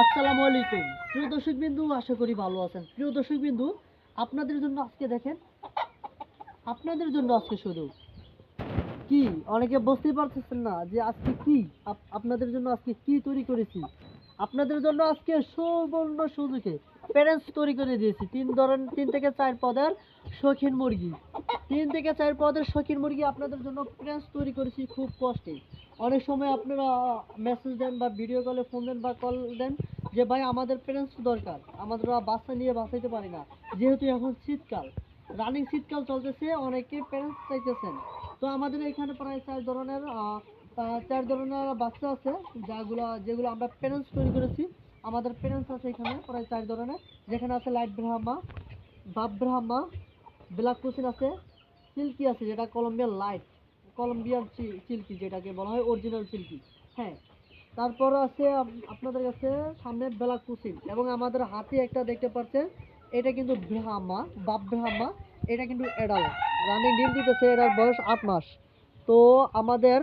আসসালামু আলাইকুম। প্রিয় দর্শক বিন্দু আশা করি ভালো আছেন। প্রিয় দর্শক বিন্দু আপনাদের জন্য আজকে দেখেন, আপনাদের জন্য আজকে শুধু কি? অনেকে বুঝতেই পারতেছেন না যে আজকে কি? আপনাদের জন্য আজকে কি তৈরি করেছি? আপনাদের জন্য আজকে সুবর্ণ সুযোগে প্যারেন্টস তৈরি করে দিয়েছি। তিন ধরন তিন থেকে চার পদের শৌখিন মুরগি। তিন থেকে চার পদের শৌখিন মুরগি আপনাদের জন্য প্যারেন্টস তৈরি করেছি খুব কষ্টে। অনেক সময় আপনারা মেসেজ দেন বা ভিডিও কলে ফোন দেন বা কল দেন যে, ভাই, আমাদের প্যারেন্টস দরকার। আমাদের বাচ্চা নিয়ে বাঁচাইতে পারি না। যেহেতু এখন শীতকাল। রানিং শীতকাল চলতেছে, অনেকে প্যারেন্টস চাইতেছেন। তো আমাদের এখানে প্রায় চার ধরনের চার ধরনের বাচ্চা আছে, যাগুলো, যেগুলো আমরা প্যারেন্টস তৈরি করেছি। আমাদের প্যারেন্টস আছে এখানে প্রায় চার ধরনের। যেখানে আছে light Brahma, buff Brahma, black Cochin আছে, সিল্কি আছে, যেটা কলম্বিয়ান লাইট কলম্বিয়ান সিল্কি যেটাকে বলা হয় অরিজিনাল সিল্কি হ্যাঁ তারপর আছে আপনাদের কাছে সামনে ব্ল্যাক কুসিন এবং আমাদের হাতে একটা দেখতে পাচ্ছেন, এটা কিন্তু ব্রাহ্মা, বাপ ব্রাহ্মা, এটা কিন্তু এডাল রানিং ডিম দিতেছে এটার বয়স আট মাস। তো আমাদের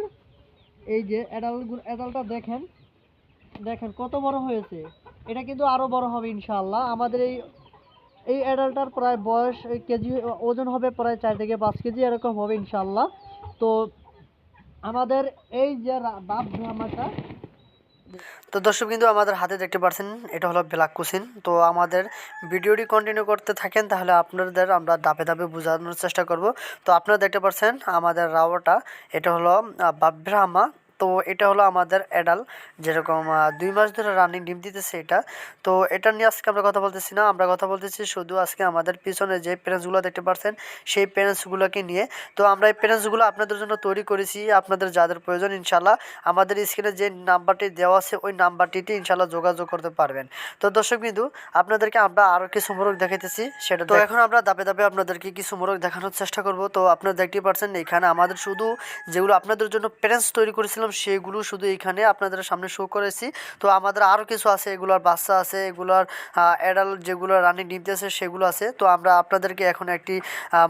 এই যে এডাল এডালটা দেখেন দেখেন কত বড় হয়েছে। এটা কিন্তু আরও বড় হবে ইনশাআল্লাহ। আমাদের এই এই অ্যাডাল্টার প্রায় বয়স কেজি, ওজন হবে প্রায় চার থেকে পাঁচ কেজি এরকম হবে ইনশাআল্লাহ। তো আমাদের এই যে বাপ ব্রাহ্মাটা তো দর্শক কিন্তু আমাদের হাতে দেখতে পাচ্ছেন, এটা হলো ব্ল্যাক কুসিন তো আমাদের ভিডিওটি কন্টিনিউ করতে থাকেন, তাহলে আপনাদের আমরা ধাপে ধাপে বোঝানোর চেষ্টা করব। তো আপনারা দেখতে পাচ্ছেন আমাদের রাওয়াটা, এটা হলো বাব্রাহ্মা তো এটা হলো আমাদের অ্যাডাল যেরকম দুই মাস ধরে রানিং ডিম দিতেছে এটা। তো এটা নিয়ে আজকে আমরা কথা বলতেছি না আমরা কথা বলতেছি শুধু আজকে আমাদের পিছনে যে প্যারেন্টসগুলো দেখতে পাচ্ছেন সেই প্যারেন্টসগুলোকে নিয়ে। তো আমরা এই প্যারেন্টসগুলো আপনাদের জন্য তৈরি করেছি আপনাদের যাদের প্রয়োজন ইনশাল্লাহ আমাদের স্ক্রিনে যে নাম্বারটি দেওয়া আছে ওই নাম্বারটিতে ইনশাল্লাহ যোগাযোগ করতে পারবেন। তো দর্শক বিন্দু আপনাদেরকে আমরা আরও কিছু মোরগ দেখাইতেছি সেটা তো এখন আমরা দাপে দাপে আপনাদেরকে কিছু মোরগ দেখানোর চেষ্টা করব। তো আপনারা দেখতেই পাচ্ছেন এখানে আমাদের শুধু যেগুলো আপনাদের জন্য প্যারেন্টস তৈরি করেছিলাম সেগুলো শুধু এখানে আপনাদের সামনে শো করেছি। তো আমাদের আরও কিছু আছে, এগুলোর বাচ্চা আছে, এগুলোর অ্যাডাল যেগুলো রানিং দিয়েছে সেগুলো আছে। তো আমরা আপনাদেরকে এখন একটি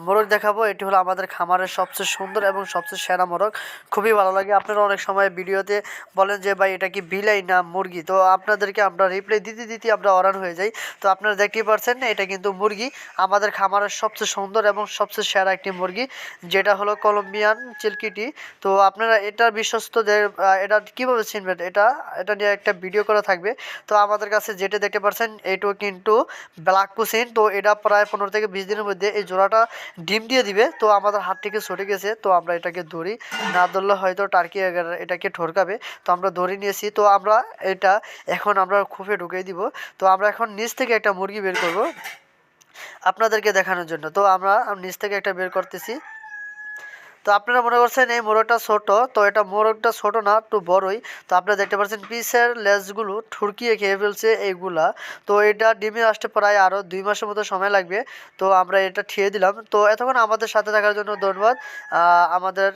মোরগ দেখাবো। এটি হলো আমাদের খামারের সবচেয়ে সুন্দর এবং সবচেয়ে সেরা মোরগ। খুবই ভালো লাগে। আপনারা অনেক সময় ভিডিওতে বলেন যে, ভাই, এটা কি বিলাই না মুরগি? তো আপনাদেরকে আমরা রিপ্লাই দিতে দিতে আমরা অরান হয়ে যাই। তো আপনারা দেখতেই পাচ্ছেন এটা কিন্তু মুরগি। আমাদের খামারের সবচেয়ে সুন্দর এবং সবচেয়ে সেরা একটি মুরগি, যেটা হলো কলম্বিয়ান চিলকিটি তো আপনারা এটার বিশ্বস্তদের আহ, এটা কীভাবে চিনবেন এটা এটা নিয়ে একটা ভিডিও করা থাকবে। তো আমাদের কাছে যেটা দেখতে পাচ্ছেন এটাও কিন্তু ব্ল্যাক কুসিন তো এটা প্রায় পনেরো থেকে বিশ দিনের মধ্যে এই জোড়াটা ডিম দিয়ে দিবে। তো আমাদের হাত থেকে সরে গেছে তো আমরা এটাকে ধরি না ধরলে হয়তো টার্কি এটাকে ঠরকাবে। তো আমরা ধরে নিয়েছি তো আমরা এটা এখন আমরা খুফে ঢুকিয়ে দিব। তো আমরা এখন নিচ থেকে একটা মুরগি বের করব আপনাদেরকে দেখানোর জন্য। তো আমরা নিচ থেকে একটা বের করতেছি। তো আপনারা মনে করছেন এই মোরগটা ছোট, তো এটা মোরগটা ছোট না, একটু বড়ই। তো আপনারা দেখতে পাচ্ছেন পিসের লেজগুলো ঠুরকিয়ে খেয়ে ফেলছে এইগুলা। তো এটা ডিমে আসতে প্রায় আরও দুই মাসের মতো সময় লাগবে। তো আমরা এটা ঠিয়ে দিলাম। তো এতক্ষণ আমাদের সাথে থাকার জন্য ধন্যবাদ। আমাদের